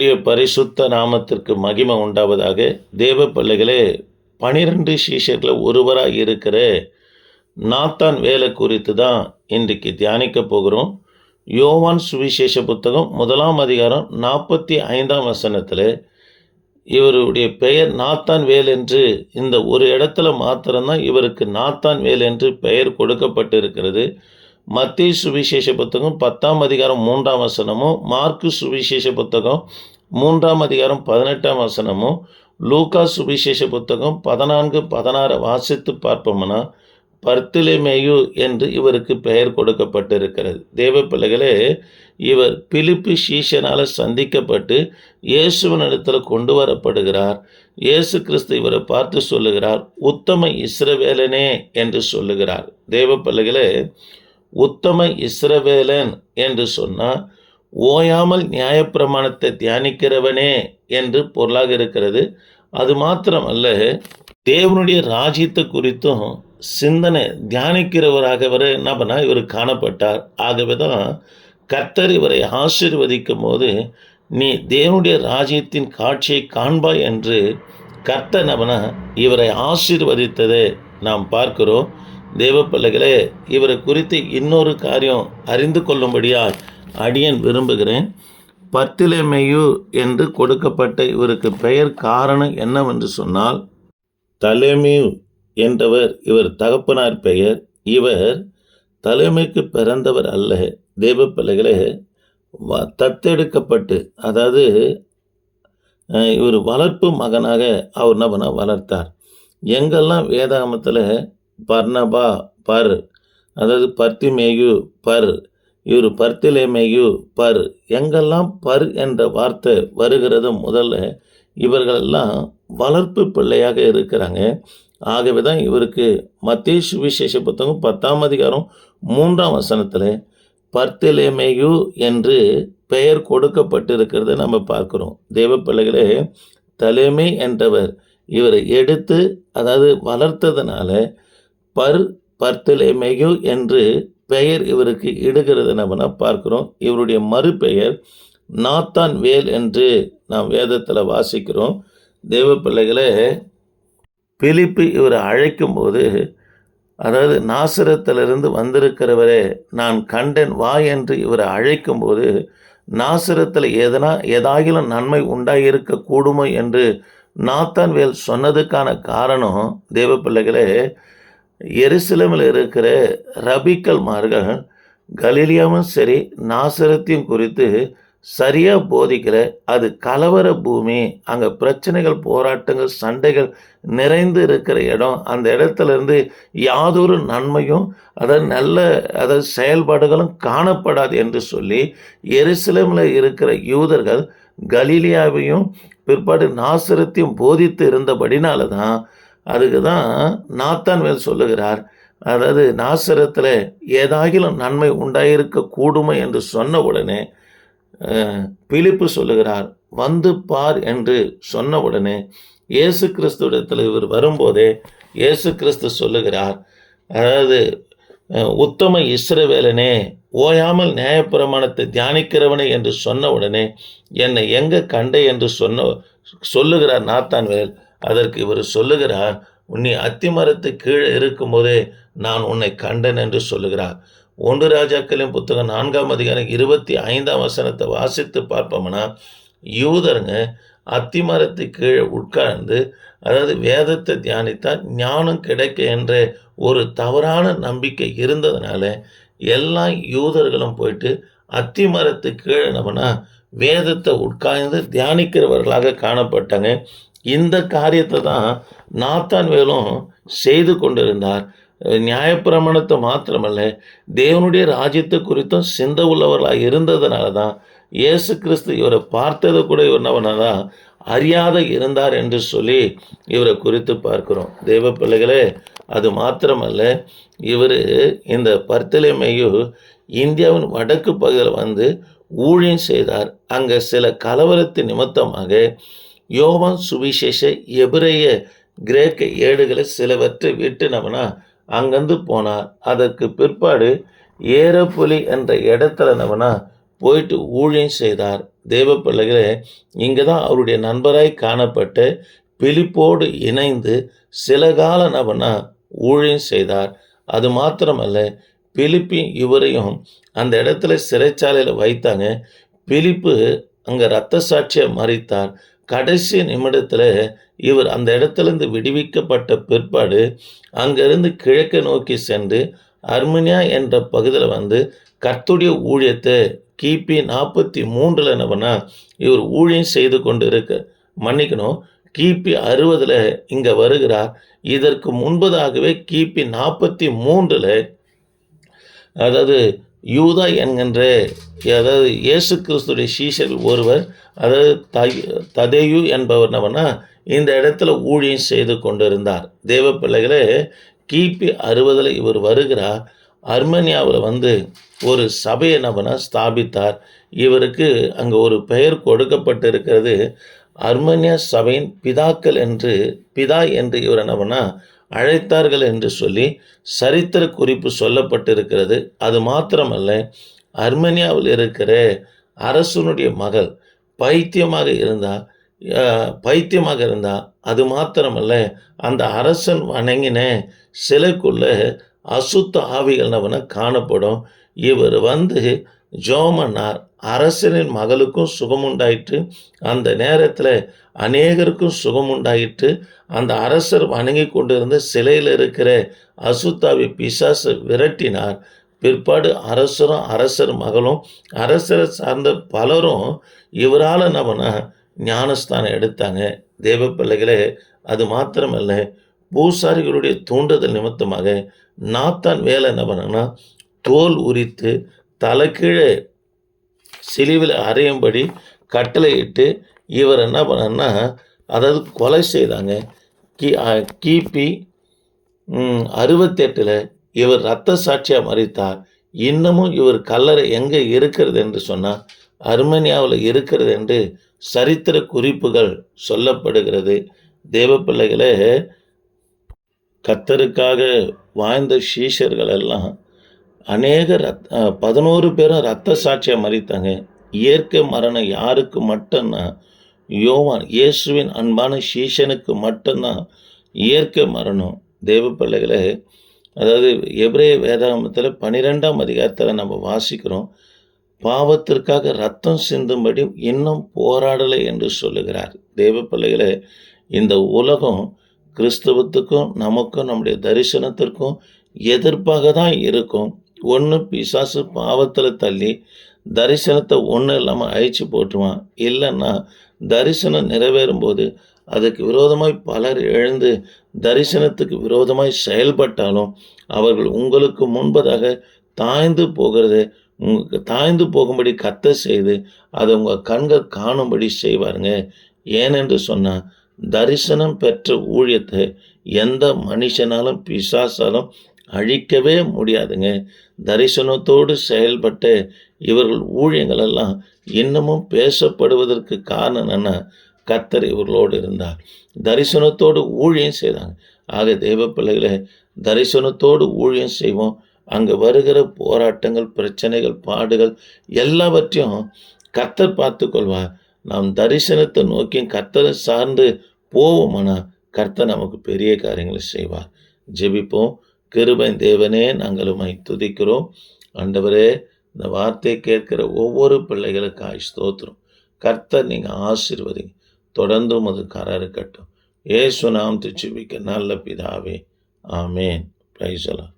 பரிசுத்த நாமத்திற்கு மகிமை உண்டாவதாக தேவ பிள்ளைகளே பனிரெண்டு சீஷர்களை ஒருவராக இருக்கிற நாத்தான் வேலை குறித்து தான் இன்றைக்கு தியானிக்க போகிறோம். யோவான் சுவிசேஷ புத்தகம் முதலாம் அதிகாரம் நாற்பத்தி ஐந்தாம் வசனத்தில் இவருடைய பெயர் நாத்தான் வேல் என்று இந்த ஒரு இடத்துல மாத்திரம்தான் இவருக்கு நாத்தான் வேல் என்று பெயர் கொடுக்கப்பட்டிருக்கிறது. மத்திய சுவிசேஷ புத்தகம் பத்தாம் அதிகாரம் மூன்றாம் வசனமும் மார்க்கு சுவிசேஷ புத்தகம் மூன்றாம் அதிகாரம் பதினெட்டாம் வசனமும் லூகா சுவிசேஷ புத்தகம் பதினான்கு பதினாறு வாசித்து பார்ப்போம்னா பர்த்திலேமேயு என்று இவருக்கு பெயர் கொடுக்கப்பட்டிருக்கிறது. தேவ பிள்ளைகளே இவர் பிலிப்பு சீஷனால் சந்திக்கப்பட்டு இயேசுவனிடத்தில் கொண்டு வரப்படுகிறார். இயேசு கிறிஸ்து இவரை பார்த்து சொல்லுகிறார் உத்தம இஸ்ரவேலனே என்று சொல்லுகிறார். தேவ பிள்ளைகளே உத்தம இஸ்ரவேலன் என்று சொன்னால் ஓயாமல் நியாயப்பிரமாணத்தை தியானிக்கிறவனே என்று பொருளாக இருக்கிறது. அது மாத்திரமல்ல தேவனுடைய ராஜ்யத்தை குறித்தும் சிந்தனை தியானிக்கிறவராக இவர் என்ன பண்ணால் இவர் காணப்பட்டார். ஆகவே தான் கர்த்தர் இவரை ஆசீர்வதிக்கும் போது நீ தேவனுடைய ராஜ்யத்தின் காட்சியை காண்பாய் என்று கர்த்தர் நபனா இவரை ஆசீர்வதித்ததை நாம் பார்க்கிறோம். தேவப்பள்ளைகளே இவரை குறித்து இன்னொரு காரியம் அறிந்து கொள்ளும்படியால் அடியன் விரும்புகிறேன். பத்திலமையு என்று கொடுக்கப்பட்ட இவருக்கு பெயர் காரணம் என்னவென்று சொன்னால் தலைமியு என்றவர் இவர் தகப்பனார் பெயர். இவர் தலைமைக்கு பிறந்தவர் அல்ல. தேவ பிள்ளைகளே வ- தத்தெடுக்கப்பட்டு அதாவது இவர் வளர்ப்பு மகனாக அவர் என்ன பண்ண வளர்த்தார். எங்கெல்லாம் வேதாகமத்தில் பர்ணபா பர். அதாவது பர்த்திமேயு பர். இவர் பர்த்திலேமேயு பர். எங்கெல்லாம் பர் என்ற வார்த்தை வருகிறது முதல்ல இவர்களெல்லாம் வளர்ப்பு பிள்ளையாக இருக்கிறாங்க. ஆகவே தான் இவருக்கு மத்திய சுவிசேஷ புத்தகம் பத்தாம் அதிகாரம் மூன்றாம் வசனத்தில் பர்த்திலேமேயு என்று பெயர் கொடுக்கப்பட்டிருக்கிறத நம்ம பார்க்குறோம். தேவ பிள்ளைகளே தலைமை என்றவர் இவரை எடுத்து அதாவது வளர்த்ததுனால பர் பர்த்திலேமேயு என்று பெயர் இவருக்கு இடுகிறது நம்ம பார்க்கிறோம். இவருடைய மறுபெயர் நாத்தான் வேல் என்று நாம் வேதத்தில் வாசிக்கிறோம். தேவ பிள்ளைகளை பிலிப்பு இவரை அழைக்கும்போது அதாவது நாசிரத்திலிருந்து வந்திருக்கிறவரே நான் கண்டேன் வா என்று இவரை அழைக்கும்போது நாசிரத்தில் எதனா ஏதாகிலும் நன்மை உண்டாயிருக்க கூடுமோ என்று நாத்தான் வேல் சொன்னதுக்கான காரணம் தேவ பிள்ளைகளே எருசலமில் இருக்கிற ரபிக்கல்மார்கள் கலீலியாவும் சரி நாசரத்தையும் குறித்து சரியாக போதிக்கிற அது கலவர பூமி. அங்கே பிரச்சனைகள் போராட்டங்கள் சண்டைகள் நிறைந்து இருக்கிற இடம். அந்த இடத்துலேருந்து யாதொரு நன்மையும் அதாவது நல்ல அதாவது செயல்பாடுகளும் காணப்படாது என்று சொல்லி எருசலமில் இருக்கிற யூதர்கள் கலீலியாவையும் பிற்பாடு நாசரத்தையும் போதித்து இருந்தபடினால தான் அதுக்கு தான் நாத்தான்வேல் சொல்லுகிறார். அதாவது நாசரத்தில் ஏதாகிலும் நன்மை உண்டாயிருக்க கூடுமை என்று சொன்ன உடனே பிலிப்பு சொல்லுகிறார் வந்து பார் என்று சொன்ன உடனே இயேசு கிறிஸ்துவிடத்தில் இவர் வரும்போதே இயேசு கிறிஸ்து சொல்லுகிறார் அதாவது உத்தம இஸ்ரவேலனே ஓயாமல் நியாயப்பிரமாணத்தை தியானிக்கிறவனே என்று சொன்ன உடனே என்னை எங்கே கண்டே என்று சொன்ன சொல்லுகிறார் நாத்தான்வேல் அதற்கு இவர் சொல்லுகிறார் உன்னை அத்திமரத்து கீழே இருக்கும்போதே நான் உன்னை கண்டேன் என்று சொல்லுகிறார். ஒன்று ராஜாக்களின் புத்தகம் நான்காம் அதிகாரம் இருபத்தி ஐந்தாம் வசனத்தை வாசித்து பார்ப்போம்னா யூதருங்க அத்திமரத்து கீழே உட்கார்ந்து அதாவது வேதத்தை தியானித்தால் ஞானம் கிடைக்க என்ற ஒரு தவறான நம்பிக்கை இருந்ததுனால எல்லா யூதர்களும் போயிட்டு அத்திமரத்து கீழே நம்மனா வேதத்தை உட்கார்ந்து தியானிக்கிறவர்களாக காணப்பட்டாங்க. இந்த காரியத்தை தான் நாத்தான் வேலும் செய்து கொண்டிருந்தார். அஹ் நியாயப்பிரமாணத்தை மாத்திரமல்ல தேவனுடைய ராஜ்யத்தை குறித்தும் சிந்த உள்ளவர்களாக இருந்ததுனால தான் இயேசு கிறிஸ்து இவரை பார்த்ததை கூட இவர் என்ன அறியாத இருந்தார் என்று சொல்லி இவரை குறித்து பார்க்கிறோம். தெய்வ பிள்ளைகளே அது மாத்திரமல்ல இவர் இந்த பர்த்தலைமையு இந்தியாவின் வடக்கு பகுதியில் வந்து ஊழியம் செய்தார். அங்கே சில கலவரத்து நிமித்தமாக யோவான் சுவிசேஷ எபிரேய கிரேக்க ஏடுகளை சிலவற்றை விட்டு அங்கேருந்து போனார். அதற்கு பிற்பாடு ஏரப்புலி என்ற இடத்துல நம்மனா போயிட்டு ஊழியம் செய்தார். தேவ பிள்ளைகளே இங்கே தான் அவருடைய நண்பராய் காணப்பட்ட பிலிப்போடு இணைந்து சில காலம் நவனா ஊழியம் செய்தார். அது மாத்திரமல்ல பிலிப்பி இவரையும் அந்த இடத்துல சிறைச்சாலையில் வைத்தாங்க. பிலிப்பு அங்கே ரத்த சாட்சியாக மறித்தார். கடைசி நிமிடத்தில் இவர் அந்த இடத்துலேருந்து விடுவிக்கப்பட்ட பிற்பாடு அங்கேருந்து கிழக்கு நோக்கி சென்று அர்மனியா என்ற பகுதியில் வந்து கர்த்துடைய ஊழியத்தை கிபி நாற்பத்தி மூன்றில் என்ன இவர் ஊழியம் செய்து கொண்டு இருக்க மன்னிக்கணும். கிபி அறுபதில் இங்கே வருகிறார். இதற்கு முன்பதாகவே கிபி நாற்பத்தி மூன்றில் அதாவது யூதா என்கின்ற அதாவது இயேசு கிறிஸ்துடைய சீஷர் ஒருவர் அதாவது த ததேயு என்பவர் என்னவனா இந்த இடத்துல ஊழியம் செய்து கொண்டிருந்தார். தேவ பிள்ளைகளே கிபி அறுபதில் இவர் வருகிறார். அர்மேனியாவில் வந்து ஒரு சபையை என்னவனா ஸ்தாபித்தார். இவருக்கு அங்கே ஒரு பெயர் கொடுக்கப்பட்டிருக்கிறது. அர்மேனியா சபையின் பிதாக்கள் என்று பிதா என்று இவர் என்னவனா அழைத்தார்கள் என்று சொல்லி சரித்திர குறிப்பு சொல்லப்பட்டிருக்கிறது. அது மாத்திரமல்ல அர்மேனியாவில் இருக்கிற அரசனுடைய மகள் பைத்தியமாக இருந்தால் பைத்தியமாக இருந்தால் அது மாத்திரமல்ல அந்த அரசன் வணங்கின சிலைக்குள்ள அசுத்த ஆவிகள் நவன காணப்படும். இவர் வந்து ஜோமன்னார் அரசனின் மகளுக்கும் சுகமுண்டாயிற்று. அந்த நேரத்தில் அநேகருக்கும் சுகமுண்டாயிற்று. அந்த அரசர் வணங்கி கொண்டிருந்த சிலையில் இருக்கிற அசுத்தாவி பிசாசை விரட்டினார். பிற்பாடு அரசரும் அரசர் மகளும் அரசரை சார்ந்த பலரும் இவரால் நம்மன ஞானஸ்தானம் எடுத்தாங்க. தேவ பிள்ளைகளே அது மாத்திரமல்ல பூசாரிகளுடைய தூண்டுதல் நிமித்தமாக நாத்தான் வேலை என்ன பண்ணாங்கன்னா தோல் உரித்து தலைக்கீழே சிலுவில் அறையும்படி கட்டளையிட்டு இவர் என்ன பண்ணார்னா அதாவது கொலை செய்தாங்க. கி கிபி அறுபத்தெட்டில் இவர் ரத்த சாட்சியாக மறித்தார். இன்னமும் இவர் கல்லறை எங்கே இருக்கிறது என்று சொன்னால் அர்மேனியாவில் இருக்கிறது என்று சரித்திர குறிப்புகள் சொல்லப்படுகிறது. தேவ பிள்ளைகளே கத்தருக்காக வாழ்ந்த சீஷர்கள் எல்லாம் அநேக ரத் பதினோரு பேரும் ரத்த சாட்சியாக மறித்தாங்க. இயற்கை மரணம் யாருக்கு மட்டும்னா யோவான் இயேசுவின் அன்பான சீஷனுக்கு மட்டும்தான் இயற்கை மரணம். தேவ பிள்ளைகளை அதாவது எப்ரே வேதாமத்தில் பன்னிரெண்டாம் அதிகாரத்தில் நம்ம வாசிக்கிறோம் பாவத்திற்காக ரத்தம் சிந்தும்படி இன்னும் போராடலை என்று சொல்லுகிறார். தேவ பிள்ளைகளை இந்த உலகம் கிறிஸ்தவத்துக்கும் நமக்கும் நம்முடைய தரிசனத்திற்கும் எதிர்ப்பாக தான் இருக்கும். ஒன்று பிசாசு பாவத்தில் தள்ளி தரிசனத்தை ஒன்றும் இல்லாமல் அழிச்சு போட்டுருவான். இல்லைன்னா தரிசனம் நிறைவேறும்போது அதுக்கு விரோதமாய் பலர் எழுந்து தரிசனத்துக்கு விரோதமாய் செயல்பட்டாலும் அவர்கள் உங்களுக்கு முன்பதாக தாய்ந்து போகிறது உங்களுக்கு தாய்ந்து போகும்படி கத்த செய்து அதை உங்கள் கண்கள் காணும்படி செய்வாருங்க. ஏனென்று சொன்னால் தரிசனம் பெற்ற ஊழியத்தை எந்த மனுஷனாலும் பிசாசாலும் அழிக்கவே முடியாதுங்க. தரிசனத்தோடு செயல்பட்ட இவர்கள் ஊழியங்கள் எல்லாம் இன்னமும் பேசப்படுவதற்கு காரணம் என்னன்னா கத்தர் இவர்களோடு இருந்தார். தரிசனத்தோடு ஊழியம் செய்தாங்க. ஆக தெய்வ பிள்ளைகளை தரிசனத்தோடு ஊழியம் செய்வோம். அங்கே வருகிற போராட்டங்கள் பிரச்சனைகள் பாடுகள் எல்லாவற்றையும் கத்தர் பார்த்து கொள்வார். நாம் தரிசனத்தை நோக்கி கத்தரை சார்ந்து போவோமானா கர்த்தர் நமக்கு பெரிய காரியங்களை செய்வார். ஜெபிப்போம். கிருபை தேவனே நாங்கள் உமை துதிக்கிறோம். ஆண்டவரே இந்த வார்த்தை கேட்கிற ஒவ்வொரு பிள்ளைகளுக்காய் ஸ்தோத்திரம். கர்த்தர் நீங்கள் ஆசீர்வதிங்க. தொடர்ந்து உமது கரம் இருக்கட்டும். ஏசு நாம் துச்சிபிக்க நல்ல பிதாவே. ஆமேன். பிரைசலாம்